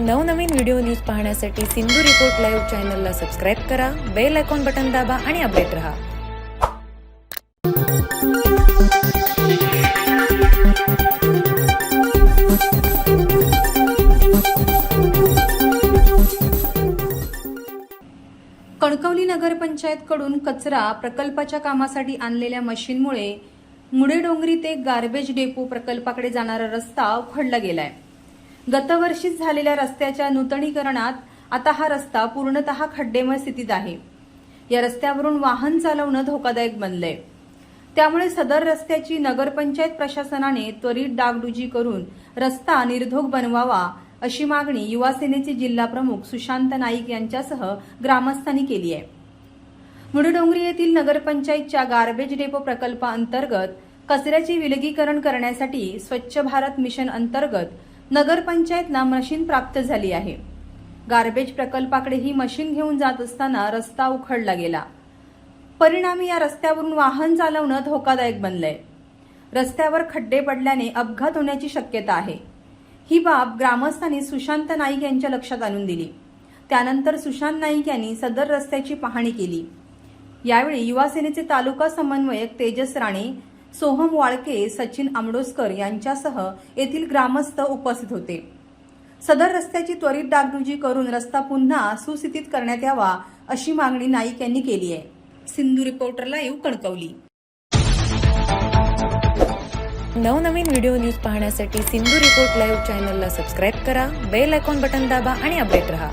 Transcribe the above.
नवनवीन video news पाहण्यासाठी Sindhu report live चॅनलला सबस्क्राईब करा बेल आयकॉन बटन दाबा आणि अपडेट रहा. कणकवली नगरपंचायतकडून कचरा प्रकल्पाच्या कामासाठी आणलेल्या मशीनमुळे मुडेडोंगरी ते गार्बेज डेपो प्रकल्पाकडे जाणारा रस्ता उखडला गेलाय. गतवर्षीच झालेल्या रस्त्याच्या नूतनीकरणात आता हा रस्ता पूर्णतः खड्डेमय स्थितीत आहे. या रस्त्यावरून वाहन चालवणं धोकादायक बनलंय. त्यामुळे सदर रस्त्याची नगरपंचायत प्रशासनाने त्वरित डागडुजी करून रस्ता निर्धोक बनवावा अशी मागणी युवासेनेचे जिल्हाप्रमुख सुशांत नाईक यांच्यासह ग्रामस्थांनी केली आहे. मुडडोंगरी येथील नगरपंचायतच्या गार्बेज डेपो प्रकल्पाअंतर्गत कचऱ्याचे विलगीकरण करण्यासाठी स्वच्छ भारत मिशन अंतर्गत नगरपंचायतला मशीन प्राप्त झाली आहे. गार्बेज प्रकल्पाकडे ही मशीन घेऊन जात असताना रस्ता उखडला गेला. परिणामी या रस्त्यावरून वाहन चालवणं धोकादायक बनलंय. रस्त्यावर खड्डे पडल्याने अपघात होण्याची शक्यता आहे. ही बाब ग्रामस्थांनी सुशांत नाईक यांच्या लक्षात आणून दिली. त्यानंतर सुशांत नाईक यांनी सदर रस्त्याची पाहणी केली. यावेळी युवा सेनेचे तालुका समन्वयक तेजस राणे सोहम वाळके सचिन आमडोसकर यांच्यासह येथील ग्रामस्थ उपस्थित होते. सदर रस्त्याची त्वरित डागडुजी करून रस्ता पुन्हा सुस्थितीत करण्यात यावा अशी मागणी नाईक यांनी केली आहे. Sindhu reporter live Kankavli. नवनवीन व्हिडिओ न्यूज पाहण्यासाठी सिंधू रिपोर्ट लाईव्ह चॅनलला सबस्क्राईब करा बेल आयकॉन बटन दाबा आणि अपडेट रहा.